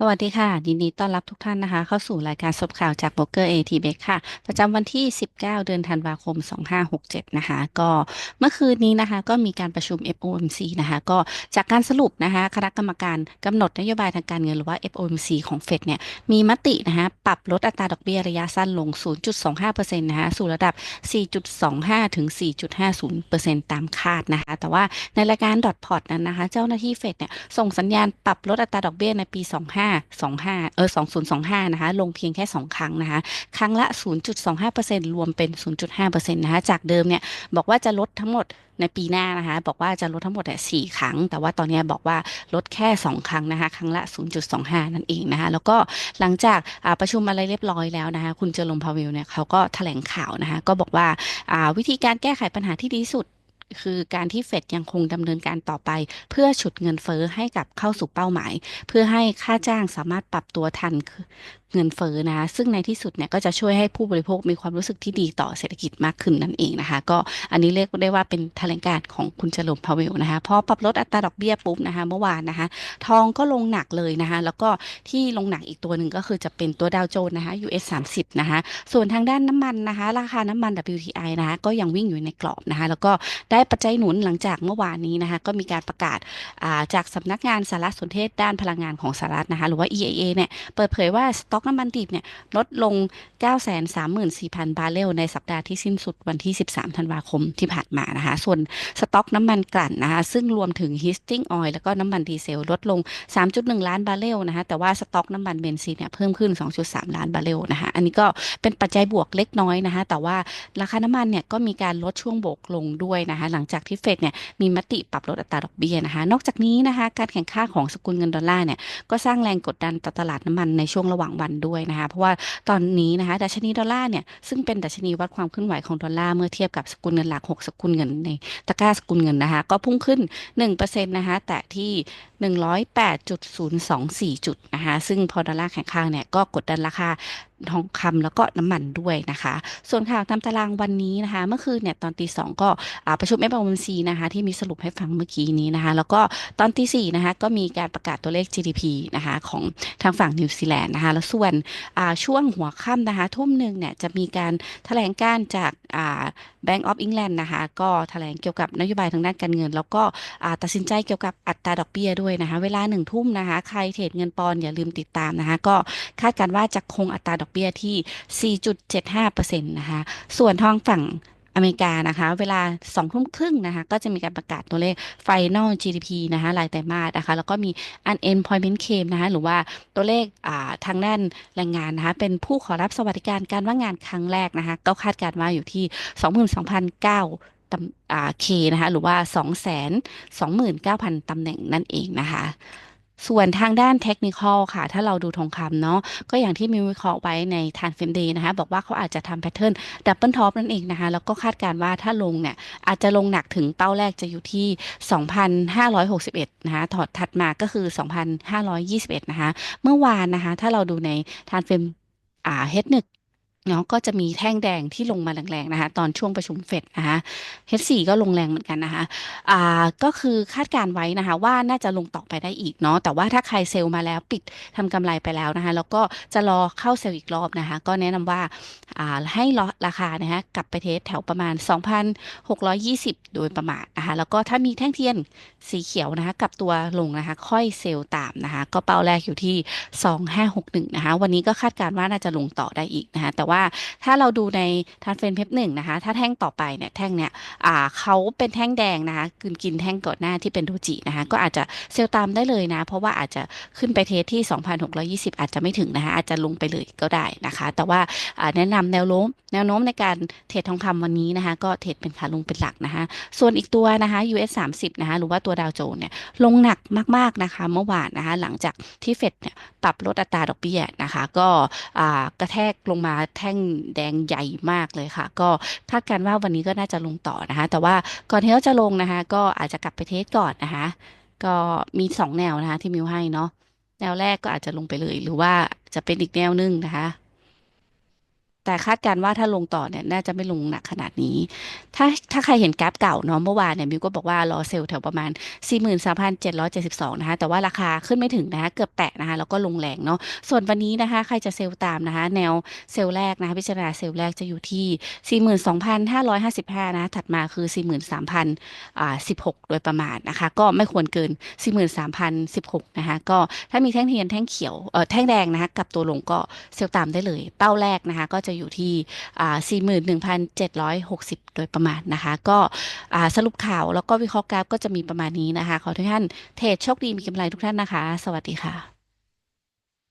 สวัสดีค่ะ ยินดีต้อนรับทุกท่านนะคะ เข้าสู่รายการสบข่าวจากโบรกเกอร์เอทีเบค่ะ ประจำวันที่ 19 เดือนธันวาคม 2567 นะคะ ก็เมื่อคืนนี้นะคะ ก็มีการประชุม FOMC นะคะ ก็จากการสรุปนะคะ คณะกรรมการกำหนดนโยบายทางการเงินหรือว่า FOMC ของเฟดเนี่ย มีมตินะคะ ปรับลดอัตราดอกเบี้ยระยะสั้นลง 0.25%นะคะ สู่ระดับ 4.25 ถึง 4.50%ตามคาดนะคะ แต่ว่าในรายการดอทพอตนั้นนะคะ เจ้าหน้าที่เฟดเนี่ย ส่งสัญญาณปรับลดอัตราดอกเบี้ยในปี 25 25 เออ 2025 นะคะ ลงเพียงแค่ 2 ครั้งนะคะ ครั้งละ 0.25%รวมเป็น 0.5%นะคะ จากเดิมเนี่ย บอกว่าจะลดทั้งหมดในปีหน้านะคะ บอกว่าจะลดทั้งหมดสี่ครั้ง แต่ว่าตอนนี้บอกว่าลดแค่ 2 ครั้งนะคะ ครั้งละ 0.25 นั่นเองนะคะ แล้วก็หลังจากประชุมอะไรเรียบร้อยแล้วนะคะ คุณเจอร์ลมพาวิลเนี่ยเขาก็แถลงข่าวนะคะ ก็บอกว่าวิธีการแก้ไขปัญหาที่ดีสุด คือการที่เฟดยังคงดำเนินการต่อไป เพื่อฉุดเงินเฟ้อให้กับเข้าสู่เป้าหมาย เพื่อให้ค่าจ้างสามารถปรับตัวทันเงินเฟ้อนะคะซึ่งในที่สุดเนี่ยก็จะช่วยให้ผู้บริโภคมีความรู้สึกที่ดีต่อเศรษฐกิจมากขึ้นนั่นเองนะคะ ก็อันนี้เรียกได้ว่าเป็นแถลงการของคุณเจอร์มพาเวลนะคะพอปรับลดอัตราดอกเบี้ยปุ๊บนะคะเมื่อวานนะคะ ทองก็ลงหนักเลยนะคะแล้วก็ที่ลงหนักอีกตัวหนึ่งก็คือจะเป็นตัวดาวโจนส์นะคะ US 30นะคะส่วนทางด้านน้ำมันนะคะ ราคาน้ำมัน WTI นะคะก็ยังวิ่งอยู่ในกรอบนะคะ แล้วก็ได้ได้ปัจจัยหนุนหลังจากเมื่อวานนี้นะคะก็มีการประกาศจากสำนักงานสารสนเทศด้านพลังงานของสหรัฐนะคะหรือว่า EIA เนี่ยเปิดเผยว่าสต็อกน้ำมันดิบเนี่ยลดลง 934,000 บาร์เรลในสัปดาห์ที่สิ้นสุดวันที่ 13 ธันวาคมที่ผ่านมานะคะส่วนสต็อกน้ำมันกลั่นนะคะซึ่งรวมถึงฮิสติ้งออยล์แล้วก็น้ำมันดีเซลลดลง 3.1 ล้านบาร์เรลนะคะแต่ว่าสต็อกน้ำมันเบนซินเนี่ยเพิ่มขึ้น 2.3 ล้านบาร์เรลนะคะอันนี้ก็เป็นปัจจัยบวกเล็กน้อยนะคะแต่ว่าราคาน้ำมันเนี่ยก็มีการลดช่วงโบกลงด้วยนะคะหลังจากที่เฟดเนี่ยมีมติปรับลดอัตราดอกเบี้ยนะคะ นอกจากนี้นะคะ การแข่งข้าของสกุลเงินดอลลาร์เนี่ยก็สร้างแรงกดดันต่อตลาดน้ำมันในช่วงระหว่างวันด้วยนะคะ เพราะว่าตอนนี้นะคะดัชนีดอลลาร์เนี่ยซึ่งเป็นดัชนีวัดความเคลื่อนไหวของดอลลาร์เมื่อเทียบกับสกุลเงินหลัก 6 สกุลเงินในตะกร้าสกุลเงินนะคะ ก็พุ่งขึ้น1%นะคะแต่ที่ 108.024 จุดนะคะซึ่งพอดอลลาร์แข็งค่าเนี่ยก็กดดันราคาทองคำแล้วก็น้ำมันด้วยนะคะ ส่วนข่าวตามตารางวันนี้นะคะ เมื่อคืนเนี่ยตอนตีสองก็ประชุม FOMC นะคะที่มีสรุปให้ฟังเมื่อกี้นี้นะคะ แล้วก็ตอนตีสี่นะคะก็มีการประกาศตัวเลข GDP นะคะของทางฝั่งนิวซีแลนด์นะคะแล้วส่วนช่วงหัวค่ำนะคะทุ่มหนึ่งเนี่ยจะมีการแถลงการจาก Bank of England นะคะก็แถลงเกี่ยวกับนโยบายทางด้านการเงิน แล้วก็ตัดสินใจเกี่ยวกับอัตราดอกเบี้ยด้วยนะคะ เวลาหนึ่งทุ่มนะคะใครเทรดเงินปอนอย่าลืมติดตามนะคะ ก็คาดการว่าจะคงอัตราดอกเบี้ยที่ 4.75%นะคะ ส่วนทองฝั่งอเมริกานะคะ เวลาสองทุ่มครึ่งนะคะ ก็จะมีการประกาศตัวเลข Final GDP นะคะรายไตรมาสนะคะ แล้วก็มี Unemployment Claim นะคะหรือว่าตัวเลขทางด้านแรงงานนะคะ เป็นผู้ขอรับสวัสดิการการว่างงานครั้งแรกนะคะ ก็คาดการณ์ว่าอยู่ที่ 22,009ตำเคนะคะ หรือว่า 229,000ตำแหน่งนั่นเองนะคะ ส่วนทางด้านเทคนิคอลค่ะ ถ้าเราดูทองคำเนาะก็อย่างที่มีวิเคราะห์ไว้ในทานเฟมเดย์นะคะบอกว่าเขาอาจจะทำแพทเทิร์นดับเบิลท็อปนั่นเองนะคะ แล้วก็คาดการว่าถ้าลงเนี่ย อาจจะลงหนักถึงเป้าแรกจะอยู่ที่ 2,561 นะคะถอดถัดมาก็คือ 2,521 นะคะ เมื่อวานนะคะ ถ้าเราดูในทานเฟมอ่าเฮดนึก เนาะก็จะมีแท่งแดงที่ลงมาแรงๆนะคะ ตอนช่วงประชุมเฟดนะคะ H4 ก็ลงแรงเหมือนกันนะคะอ่าก็คือคาดการไว้นะคะ ว่าน่าจะลงต่อไปได้อีกเนาะแต่ว่าถ้าใครเซลล์มาแล้วปิดทำกำไรไปแล้วนะคะ แล้วก็จะรอเข้าเซลล์อีกรอบนะคะ ก็แนะนำว่าอ่าให้รอราคานะคะกลับไปเทสแถวประมาณ 2,620 โดยประมาณนะคะ แล้วก็ถ้ามีแท่งเทียนสีเขียวนะคะกับตัวลงนะคะ ค่อยเซลล์ตามนะคะ ก็เป้าแรกอยู่ที่ 2561 นะคะ วันนี้ก็คาดการว่าน่าจะลงต่อได้อีกนะคะ แต่ว่าว่าถ้าเราดูในทานเฟนเพปหนึ่งนะคะ ถ้าแท่งต่อไปเนี่ยแท่งเนี่ยอ่าเขาเป็นแท่งแดงนะคะกินกินแท่งก่อนหน้าที่เป็นโดจินะคะ ก็อาจจะเซลล์ตามได้เลยนะ เพราะว่าอาจจะขึ้นไปเทสที่ 2,620 อาจจะไม่ถึงนะคะอาจจะลงไปเลยก็ได้นะคะ แต่ว่าแนะนำแนวโน้มแนวโน้มในการเทรดทองคำวันนี้นะคะ ก็เทรดเป็นขาลงเป็นหลักนะคะ ส่วนอีกตัวนะคะ US 30นะคะหรือว่าตัวดาวโจนเนี่ยลงหนักมากๆนะคะ เมื่อวานนะคะ หลังจากที่เฟดเนี่ยปรับลดอัตราดอกเบี้ยนะคะ ก็กระแทกลงมาแท่งแดงใหญ่มากเลยค่ะ ก็คาดการว่าวันนี้ก็น่าจะลงต่อนะคะ แต่ว่าก่อนที่เราจะลงนะคะ ก็อาจจะกลับไปเทสก่อนนะคะ ก็มีสองแนวนะคะที่มิวให้เนาะแนวแรกก็อาจจะลงไปเลย หรือว่าจะเป็นอีกแนวนึงนะคะ แต่คาดการณ์ว่าถ้าลงต่อเนี่ยน่าจะไม่ลงหนักขนาดนี้ ถ้าถ้าใครเห็นกราฟเก่าเนาะเมื่อวานเนี่ยมิวก็บอกว่ารอเซลล์แถวประมาณ 43,772 นะคะ แต่ว่าราคาขึ้นไม่ถึงนะคะเกือบแตะนะคะแล้วก็ลงแรงเนาะส่วนวันนี้นะคะ ใครจะเซลล์ตามนะคะ แนวเซลล์แรกนะคะพิจารณาเซลล์แรกจะอยู่ที่ 42,555 นะถัดมาคือ 43,000อ่า16 โดยประมาณนะคะ ก็ไม่ควรเกิน 43,016 นะคะ ก็ถ้ามีแท่งเทียนแท่งเขียวเอ่อแท่งแดงนะคะกลับตัวลงก็เซลล์ตามได้เลย เป้าแรกนะคะ ก็จะอยู่ที่41,760 โดยประมาณนะคะ ก็สรุปข่าวแล้วก็วิเคราะห์กราฟก็จะมีประมาณนี้นะคะ ขอทุกท่านเทรดโชคดีมีกำไรทุกท่านนะคะ สวัสดีค่ะ